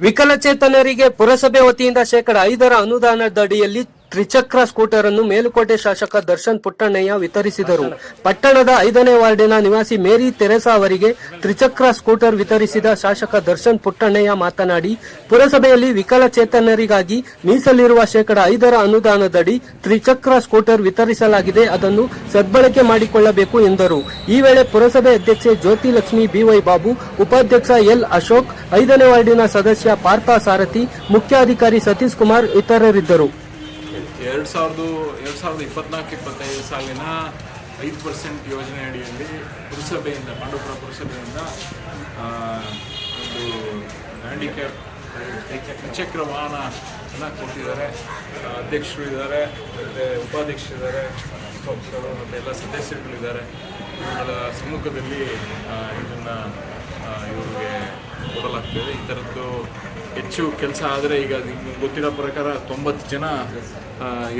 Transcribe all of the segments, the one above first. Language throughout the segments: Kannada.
ವಿಕಲಚೇತನರಿಗೆ ಪುರಸಭೆ ವತಿಯಿಂದ ಶೇಕಡ ಐದರ ಅನುದಾನದಡಿಯಲ್ಲಿ ತ್ರಿಚಕ್ರ ಸ್ಕೂಟರ್ ಅನ್ನು ಮೇಲುಕೋಟೆ ಶಾಸಕ ದರ್ಶನ್ ಪುಟ್ಟಣ್ಣಯ್ಯ ವಿತರಿಸಿದರು. ಪಟ್ಟಣದ ಐದನೇ ವಾರ್ಡಿನ ನಿವಾಸಿ ಮೇರಿ ತೆರೆಸಾ ಅವರಿಗೆ ತ್ರಿಚಕ್ರ ಸ್ಕೂಟರ್ ವಿತರಿಸಿದ ಶಾಸಕ ದರ್ಶನ್ ಪುಟ್ಟಣ್ಣಯ್ಯ ಮಾತನಾಡಿ, ಪುರಸಭೆಯಲ್ಲಿ ವಿಕಲಚೇತನರಿಗಾಗಿ ಮೀಸಲಿರುವ ಶೇಕಡ ಐದರ ಅನುದಾನದಡಿ ತ್ರಿಚಕ್ರ ಸ್ಕೂಟರ್ ವಿತರಿಸಲಾಗಿದೆ. ಅದನ್ನು ಸದ್ಬಳಕೆ ಮಾಡಿಕೊಳ್ಳಬೇಕು ಎಂದರು. ಈ ವೇಳೆ ಪುರಸಭೆ ಅಧ್ಯಕ್ಷೆ ಜ್ಯೋತಿ ಲಕ್ಷ್ಮಿ ಬಿವೈ ಬಾಬು, ಉಪಾಧ್ಯಕ್ಷ ಎಲ್ ಅಶೋಕ್, ಐದನೇ ವಾರ್ಡಿನ ಸದಸ್ಯ ಪಾರ್ಥ ಸಾರಥಿ, ಮುಖ್ಯಾಧಿಕಾರಿ ಸತೀಶ್ ಕುಮಾರ್ ಇತರರಿದ್ದರು. ಎರಡು ಸಾವಿರದ ಎರಡು ಸಾವಿರದ ಇಪ್ಪತ್ನಾಲ್ಕು, ಇಪ್ಪತ್ತೈದು ಸಾಲಿನ ಐದು ಪರ್ಸೆಂಟ್ ಯೋಜನೆ ಅಡಿಯಲ್ಲಿ ಪುರಸಭೆಯಿಂದ ಪಾಂಡವಪುರ ಪುರಸಭೆಯಿಂದ ಒಂದು ಹ್ಯಾಂಡಿಕ್ಯಾಪ್ ದ್ವಿಚಕ್ರ ವಾಹನ ಕೊಟ್ಟಿದ್ದಾರೆ. ಅಧ್ಯಕ್ಷರು ಇದ್ದಾರೆ, ಮತ್ತು ಉಪಾಧ್ಯಕ್ಷರಿದ್ದಾರೆ ಉಪಾಧ್ಯಕ್ಷರು ಮತ್ತು ಎಲ್ಲ ಸದಸ್ಯರುಗಳಿದ್ದಾರೆ. ಇವುಗಳ ಸಮ್ಮುಖದಲ್ಲಿ ಇದನ್ನು ಇವರಿಗೆ ಕೊಡಲಾಗ್ತದೆ. ಈ ಥರದ್ದು ಹೆಚ್ಚು ಕೆಲಸ ಆದರೆ ಈಗ ನಿಮ್ಗೆ ಗೊತ್ತಿರೋ ಪ್ರಕಾರ ತೊಂಬತ್ತು ಜನ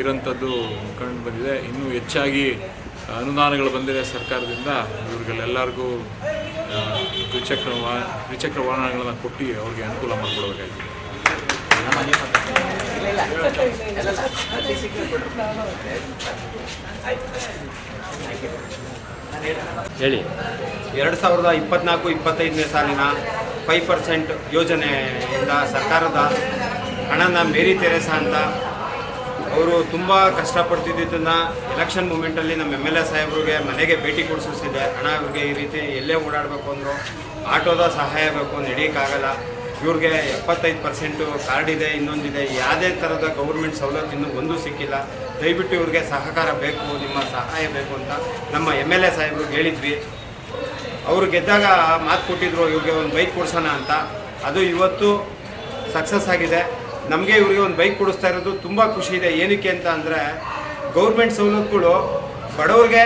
ಇರೋಂಥದ್ದು ಕಂಡು ಬಂದಿದೆ. ಇನ್ನೂ ಹೆಚ್ಚಾಗಿ ಅನುದಾನಗಳು ಬಂದಿದೆ ಸರ್ಕಾರದಿಂದ. ಇವ್ರಿಗೆಲ್ಲರಿಗೂ ದ್ವಿಚಕ್ರ ವಾ ದ್ವಿಚಕ್ರ ವಾಹನಗಳನ್ನು ಕೊಟ್ಟು ಅವ್ರಿಗೆ ಅನುಕೂಲ ಮಾಡಿಕೊಡ್ಬೇಕಾಗಿದೆ ಹೇಳಿ. ಎರಡು ಸಾವಿರದ ಇಪ್ಪತ್ನಾಲ್ಕು ಇಪ್ಪತ್ತೈದನೇ ಸಾಲಿನ ಫೈವ್ ಪರ್ಸೆಂಟ್ ಯೋಜನೆಯಿಂದ ಸರ್ಕಾರದ ಹಣನ ಮೇರಿ ತೆರೆಸ ಅಂತ ಅವರು ತುಂಬ ಕಷ್ಟಪಡ್ತಿದ್ದನ್ನು ಎಲೆಕ್ಷನ್ ಮೂಮೆಂಟಲ್ಲಿ ನಮ್ಮ ಎಂ ಎಲ್ ಎ ಸಾಹೇಬ್ರಿಗೆ ಮನೆಗೆ ಭೇಟಿ ಕೊಡಿಸಿದೆ ಹಣ ಇವ್ರಿಗೆ ಈ ರೀತಿ ಎಲ್ಲೇ ಓಡಾಡಬೇಕು ಅಂದರು, ಆಟೋದ ಸಹಾಯ ಬೇಕು ನಡೆಯೋಕ್ಕಾಗಲ್ಲ ಇವ್ರಿಗೆ ಎಪ್ಪತ್ತೈದು ಪರ್ಸೆಂಟು ಕಾರ್ಡ್ ಇದೆ, ಇನ್ನೊಂದಿದೆ. ಯಾವುದೇ ಥರದ ಗೌರ್ಮೆಂಟ್ ಸವಲತ್ತು ಇನ್ನೂ ಒಂದೂ ಸಿಕ್ಕಿಲ್ಲ. ದಯವಿಟ್ಟು ಇವ್ರಿಗೆ ಸಹಕಾರ ಬೇಕು, ನಿಮ್ಮ ಸಹಾಯ ಬೇಕು ಅಂತ ನಮ್ಮ ಎಂ ಎಲ್ ಎ ಸಾಹೇಬ್ರಿಗೆ ಹೇಳಿದ್ವಿ. ಅವರು ಗೆದ್ದಾಗ ಮಾತು ಕೊಟ್ಟಿದ್ರು, ಇವ್ರಿಗೆ ಒಂದು ಬೈಕ್ ಕೊಡ್ಸೋಣ ಅಂತ. ಅದು ಇವತ್ತು ಸಕ್ಸಸ್ ಆಗಿದೆ. ನಮಗೆ ಇವರಿಗೆ ಒಂದು ಬೈಕ್ ಕೊಡಿಸ್ತಾ ಇರೋದು ತುಂಬ ಖುಷಿ ಇದೆ. ಏನಕ್ಕೆ ಅಂತ ಅಂದರೆ ಗೌರ್ಮೆಂಟ್ ಸವಲತ್ತುಗಳು ಬಡವ್ರಿಗೆ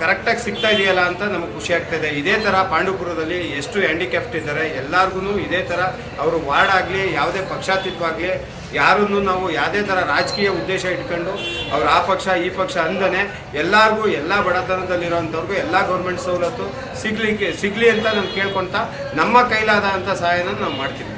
ಕರೆಕ್ಟಾಗಿ ಸಿಗ್ತಾ ಇದೆಯಲ್ಲ ಅಂತ ನಮಗೆ ಖುಷಿ ಆಗ್ತಾಯಿದೆ ಇದೇ. ಥರ ಪಾಂಡುಪುರದಲ್ಲಿ ಎಷ್ಟು ಹ್ಯಾಂಡಿಕ್ಯಾಪ್ಟ್ ಇದ್ದಾರೆ ಎಲ್ಲರಿಗೂ ಇದೇ ಥರ ಅವರು ವಾರ್ಡ್ ಆಗಲಿ, ಯಾವುದೇ ಪಕ್ಷಾತೀತವಾಗಲಿ ಯಾರನ್ನು ನಾವು ಯಾವುದೇ ಥರ ರಾಜಕೀಯ ಉದ್ದೇಶ ಇಟ್ಕೊಂಡು ಅವ್ರು ಆ ಪಕ್ಷ, ಈ ಪಕ್ಷ ಅಂದನೆ ಎಲ್ಲರಿಗೂ, ಎಲ್ಲ ಬಡತನದಲ್ಲಿರೋಂಥವ್ರಿಗೂ ಎಲ್ಲ ಗೌರ್ಮೆಂಟ್ ಸವಲತ್ತು ಸಿಗ್ಲಿಕ್ಕೆ, ಸಿಗಲಿ ಅಂತ ನಾನು ಕೇಳ್ಕೊತ ನಮ್ಮ ಕೈಲಾದಂಥ ಸಹಾಯನ ನಾವು ಮಾಡ್ತೀವಿ.